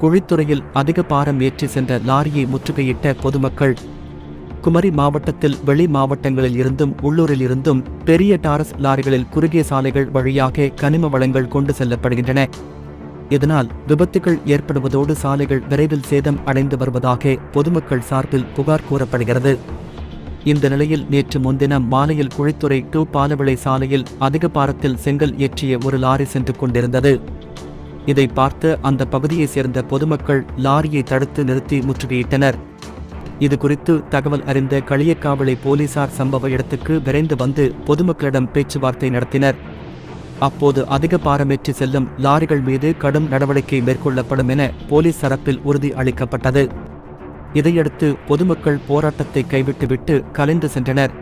குழித்துறையில் அதிக பாரம் ஏற்றி சென்ற லாரியை முற்றுகையிட்ட பொதுமக்கள் குமரி மாவட்டத்தில் வெளி மாவட்டங்களில் இருந்தும் உள்ளூரில் இருந்தும் பெரிய டாரஸ் லாரிகளில் குறுகிய சாலைகள் வழியாக கனிம வளங்கள் கொண்டு செல்லப்படுகின்றன. இதனால் விபத்துகள் ஏற்படுவதோடு சாலைகள் விரைவில் சேதம் அடைந்து வருவதாக பொதுமக்கள் சார்பில் புகார் கூறப்படுகிறது. இந்த நிலையில் நேற்று முன்தினம் மாலையில் குழித்துறை டூ பாலவிளை சாலையில் அதிக பாரத்தில் செங்கல் ஏற்றிய ஒரு லாரி சென்று கொண்டிருந்தது. இதை பார்த்த அந்த பகுதியைச் சேர்ந்த பொதுமக்கள் லாரியை தடுத்து நிறுத்தி முற்றுகையிட்டனர். இது குறித்து தகவல் அறிந்த களியக்காவலை போலீசார் சம்பவ இடத்துக்கு விரைந்து வந்து பொதுமக்களிடம் பேச்சுவார்த்தை நடத்தினர். அப்போது அதிக பாரமேற்றி செல்லும் லாரிகள் மீது கடும் நடவடிக்கை மேற்கொள்ளப்படும் என போலீஸ் தரப்பில் உறுதி அளிக்கப்பட்டது. இதையடுத்து பொதுமக்கள் போராட்டத்தை கைவிட்டுவிட்டு கலைந்து சென்றனர்.